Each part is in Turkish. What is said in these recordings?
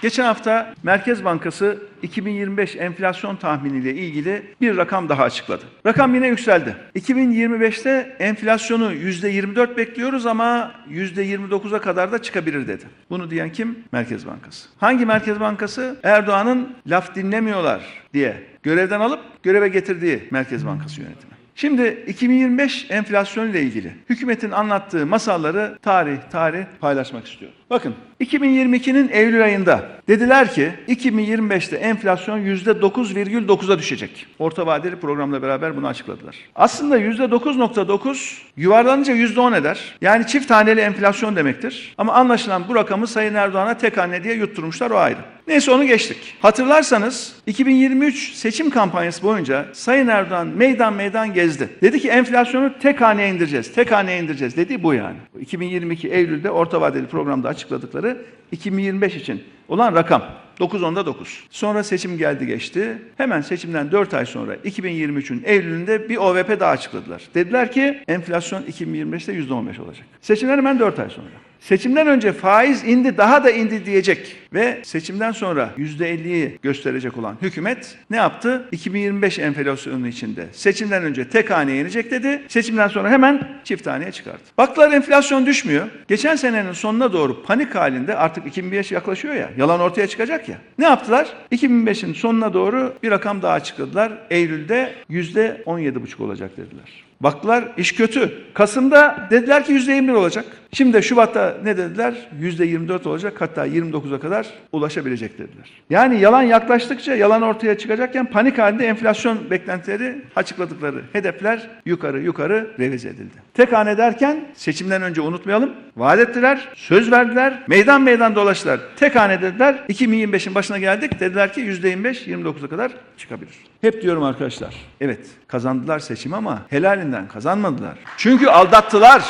Geçen hafta Merkez Bankası 2025 enflasyon tahminiyle ilgili bir rakam daha açıkladı. Rakam yine yükseldi. 2025'te enflasyonu %24 bekliyoruz ama %29'a kadar da çıkabilir dedi. Bunu diyen kim? Merkez Bankası. Hangi Merkez Bankası? Erdoğan'ın laf dinlemiyorlar diye görevden alıp göreve getirdiği Merkez Bankası yönetimi. Şimdi 2025 enflasyon ile ilgili hükümetin anlattığı masalları tarih tarih paylaşmak istiyorum. Bakın 2022'nin Eylül ayında dediler ki 2025'te enflasyon %9,9'a düşecek. Orta vadeli programla beraber bunu açıkladılar. Aslında %9.9 yuvarlanınca %10 eder. Yani çift haneli enflasyon demektir. Ama anlaşılan bu rakamı Sayın Erdoğan'a tek hane diye yutturmuşlar o ayrı. Neyse onu geçtik. Hatırlarsanız 2023 seçim kampanyası boyunca Sayın Erdoğan meydan meydan gezdi. Dedi ki enflasyonu tek haneye indireceğiz, tek haneye indireceğiz dediği bu yani. 2022 Eylül'de orta vadeli programda açıkladıkları 2025 için olan rakam. 9 onda 9. Sonra seçim geldi geçti. Hemen seçimden 4 ay sonra 2023'ün Eylül'ünde bir OVP daha açıkladılar. Dediler ki enflasyon 2025'te %15 olacak. Seçimden hemen 4 ay sonra. Seçimden önce faiz indi daha da indi diyecek ve seçimden sonra %50'yi gösterecek olan hükümet ne yaptı? 2025 enflasyonu içinde seçimden önce tek haneye inecek dedi. Seçimden sonra hemen çift haneye çıkardı. Baktılar enflasyon düşmüyor. Geçen senenin sonuna doğru panik halinde artık 2005 yaklaşıyor ya yalan ortaya çıkacak ya. Ne yaptılar? 2005'in sonuna doğru bir rakam daha açıkladılar. Eylül'de %17,5 olacak dediler. Baktılar iş kötü. Kasım'da dediler ki %21 olacak. Şimdi Şubat'ta ne dediler? %24 olacak hatta 29'a kadar ulaşabilecek dediler. Yani yalan yaklaştıkça yalan ortaya çıkacakken panik halinde enflasyon beklentileri açıkladıkları hedefler yukarı yukarı revize edildi. Tek hane derken seçimden önce unutmayalım. Vaat ettiler, söz verdiler, meydan meydan dolaştılar. Tek hane dediler. 2025'in başına geldik. Dediler ki %25 29'a kadar çıkabilir. Hep diyorum arkadaşlar. Evet kazandılar seçimi ama helalinden kazanmadılar. Çünkü aldattılar.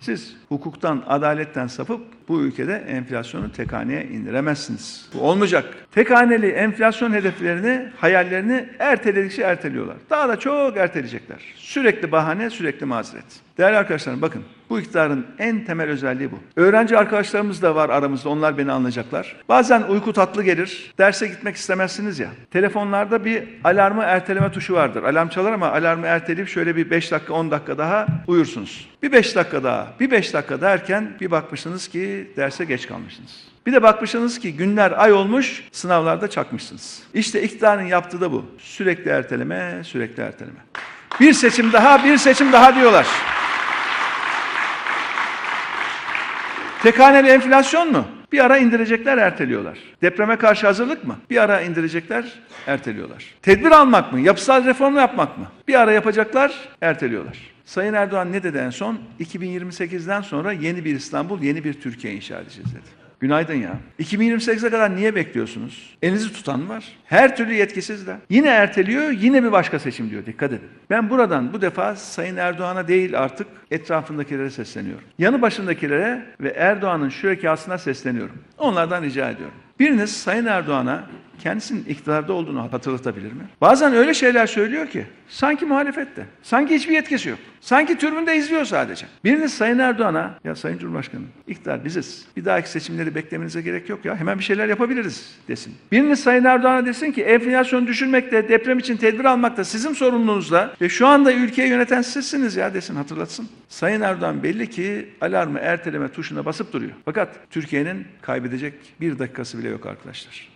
Siz hukuktan, adaletten sapıp bu ülkede enflasyonu tek indiremezsiniz. Bu olmayacak. Tek enflasyon hedeflerini, hayallerini erteledikçe erteliyorlar. Daha da çok erteleyecekler. Sürekli bahane, sürekli mazeret. Değerli arkadaşlarım bakın bu iktidarın en temel özelliği bu. Öğrenci arkadaşlarımız da var aramızda onlar beni anlayacaklar. Bazen uyku tatlı gelir. Derse gitmek istemezsiniz ya. Telefonlarda bir alarmı erteleme tuşu vardır. Alarm çalar ama alarmı erteleyip şöyle bir 5 dakika 10 dakika daha uyursunuz. Bir 5 dakika daha, bir 5 dakika derken bir bakmışsınız ki derse geç kalmışsınız. Bir de bakmışsınız ki günler ay olmuş sınavlarda çakmışsınız. İşte iktidarın yaptığı da bu. Sürekli erteleme, sürekli erteleme. Bir seçim daha, bir seçim daha diyorlar. Tek haneli enflasyon mu? Bir ara indirecekler, erteliyorlar. Depreme karşı hazırlık mı? Bir ara indirecekler, erteliyorlar. Tedbir almak mı? Yapısal reform yapmak mı? Bir ara yapacaklar, erteliyorlar. Sayın Erdoğan ne dedi en son? 2028'den sonra yeni bir İstanbul, yeni bir Türkiye inşa edeceğiz dedi. Günaydın ya. 2028'e kadar niye bekliyorsunuz? Elinizi tutan var. Her türlü yetkisiz de. Yine erteliyor, yine bir başka seçim diyor. Dikkat edin. Ben buradan bu defa Sayın Erdoğan'a değil artık etrafındakilere sesleniyorum. Yanı başındakilere ve Erdoğan'ın şürekasına sesleniyorum. Onlardan rica ediyorum. Biriniz Sayın Erdoğan'a kendisinin iktidarda olduğunu hatırlatabilir mi? Bazen öyle şeyler söylüyor ki sanki muhalefette. Sanki hiçbir yetkisi yok. Sanki türbünde izliyor sadece. Biriniz Sayın Erdoğan'a ya Sayın Cumhurbaşkanım iktidar biziz. Bir dahaki seçimleri beklemenize gerek yok ya. Hemen bir şeyler yapabiliriz desin. Biriniz Sayın Erdoğan'a desin ki enflasyonu düşürmekte, deprem için tedbir almakta sizin sorumluluğunuzda ve şu anda ülkeyi yöneten sizsiniz ya desin hatırlatsın. Sayın Erdoğan belli ki alarmı erteleme tuşuna basıp duruyor. Fakat Türkiye'nin kaybedecek bir dakikası bile yok arkadaşlar.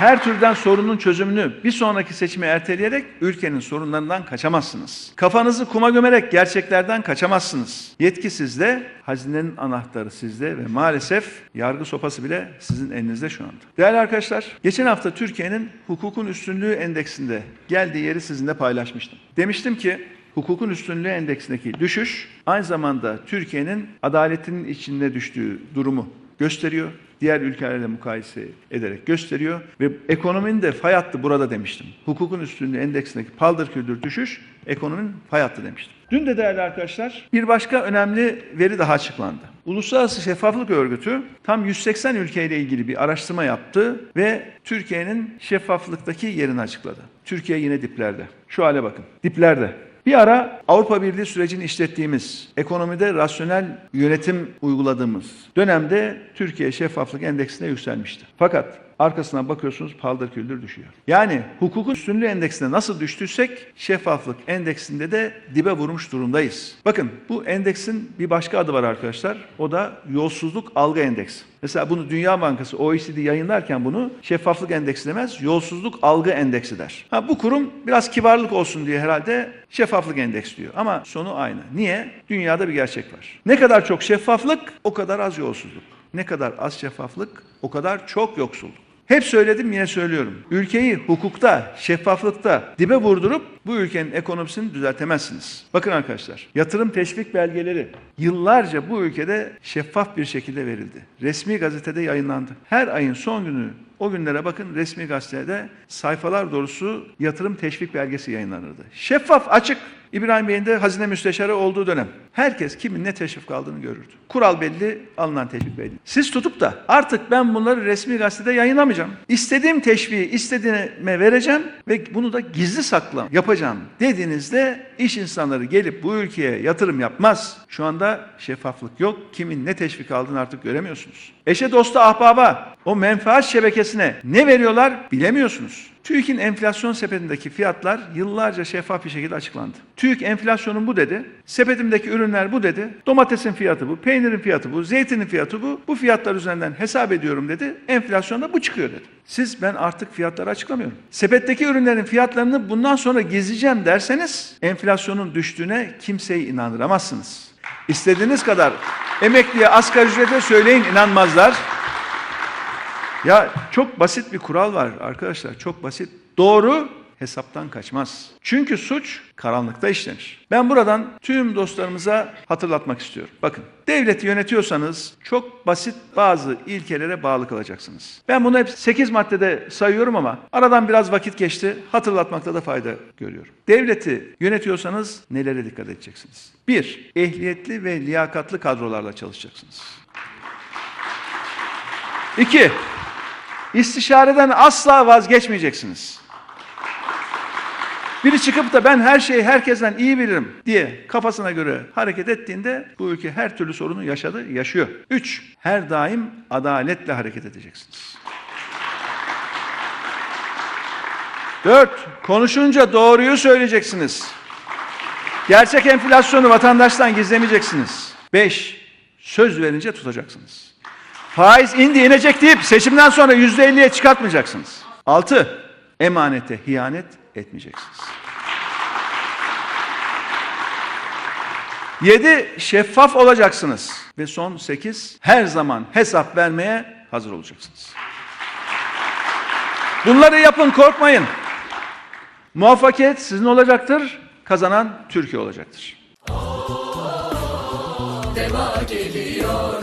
Her türden sorunun çözümünü bir sonraki seçime erteleyerek ülkenin sorunlarından kaçamazsınız. Kafanızı kuma gömerek gerçeklerden kaçamazsınız. Yetki sizde, hazinenin anahtarı sizde ve maalesef yargı sopası bile sizin elinizde şu anda. Değerli arkadaşlar, geçen hafta Türkiye'nin hukukun üstünlüğü endeksinde geldiği yeri sizinle paylaşmıştım. Demiştim ki hukukun üstünlüğü endeksindeki düşüş aynı zamanda Türkiye'nin adaletinin içinde düştüğü durumu gösteriyor. Diğer ülkelerle mukayese ederek gösteriyor. Ve ekonominin de fay hattı burada demiştim. Hukukun üstünlüğü endeksindeki paldır küldür düşüş ekonominin fay hattı demiştim. Dün de değerli arkadaşlar bir başka önemli veri daha açıklandı. Uluslararası Şeffaflık Örgütü tam 180 ülkeyle ilgili bir araştırma yaptı ve Türkiye'nin şeffaflıktaki yerini açıkladı. Türkiye yine diplerde. Şu hale bakın. Diplerde. Bir ara Avrupa Birliği sürecini işlettiğimiz, ekonomide rasyonel yönetim uyguladığımız dönemde Türkiye şeffaflık endeksine yükselmişti. Fakat arkasına bakıyorsunuz paldır küldür düşüyor. Yani hukukun üstünlüğü endeksine nasıl düştüysek şeffaflık endeksinde de dibe vurmuş durumdayız. Bakın bu endeksin bir başka adı var arkadaşlar. O da yolsuzluk algı endeksi. Mesela bunu Dünya Bankası OECD yayınlarken bunu şeffaflık endeksi demez, yolsuzluk algı endeksi der. Ha, bu kurum biraz kibarlık olsun diye herhalde şeffaflık endeks diyor. Ama sonu aynı. Niye? Dünyada bir gerçek var. Ne kadar çok şeffaflık o kadar az yolsuzluk. Ne kadar az şeffaflık o kadar çok yoksulluk. Hep söyledim yine söylüyorum. Ülkeyi hukukta, şeffaflıkta dibe vurdurup bu ülkenin ekonomisini düzeltemezsiniz. Bakın arkadaşlar, yatırım teşvik belgeleri yıllarca bu ülkede şeffaf bir şekilde verildi. Resmi gazetede yayınlandı. Her ayın son günü o günlere bakın resmi gazetede sayfalar dolusu yatırım teşvik belgesi yayınlanırdı. Şeffaf, açık. İbrahim Bey'in de hazine müsteşarı olduğu dönem. Herkes kimin ne teşvik aldığını görürdü. Kural belli, alınan teşvik belli. Siz tutup da artık ben bunları resmi gazetede yayınlamayacağım. İstediğim teşviği istediğime vereceğim ve bunu da gizli saklı yapacağım dediğinizde iş insanları gelip bu ülkeye yatırım yapmaz. Şu anda şeffaflık yok. Kimin ne teşvik aldığını artık göremiyorsunuz. Eşe dosta ahbaba o menfaat şebekesine ne veriyorlar bilemiyorsunuz. TÜİK'in enflasyon sepetindeki fiyatlar yıllarca şeffaf bir şekilde açıklandı. TÜİK enflasyonun bu dedi, sepetimdeki ürünler bu dedi, domatesin fiyatı bu, peynirin fiyatı bu, zeytinin fiyatı bu, bu fiyatlar üzerinden hesap ediyorum dedi, enflasyonda bu çıkıyor dedi. Siz ben artık fiyatları açıklamıyorum. Sepetteki ürünlerin fiyatlarını bundan sonra gizleyeceğim derseniz enflasyonun düştüğüne kimseyi inandıramazsınız. İstediğiniz kadar emekliye asgari ücrete söyleyin inanmazlar. Ya çok basit bir kural var arkadaşlar. Çok basit. Doğru hesaptan kaçmaz. Çünkü suç karanlıkta işlenir. Ben buradan tüm dostlarımıza hatırlatmak istiyorum. Bakın devleti yönetiyorsanız çok basit bazı ilkelere bağlı kalacaksınız. Ben bunu hep 8 maddede sayıyorum ama aradan biraz vakit geçti. Hatırlatmakta da fayda görüyorum. Devleti yönetiyorsanız nelere dikkat edeceksiniz? Bir, ehliyetli ve liyakatlı kadrolarla çalışacaksınız. İki, İstişareden asla vazgeçmeyeceksiniz. Biri çıkıp da ben her şeyi herkesten iyi bilirim diye kafasına göre hareket ettiğinde bu ülke her türlü sorunu yaşadı, yaşıyor. Üç, her daim adaletle hareket edeceksiniz. Dört, konuşunca doğruyu söyleyeceksiniz. Gerçek enflasyonu vatandaştan gizlemeyeceksiniz. Beş, söz verince tutacaksınız. Faiz indi inecek deyip seçimden sonra yüzde elliye çıkartmayacaksınız. Altı, emanete hiyanet etmeyeceksiniz. Yedi, şeffaf olacaksınız. Ve son sekiz, her zaman hesap vermeye hazır olacaksınız. Bunları yapın korkmayın. Muvaffakiyet sizin olacaktır, kazanan Türkiye olacaktır. Deva geliyor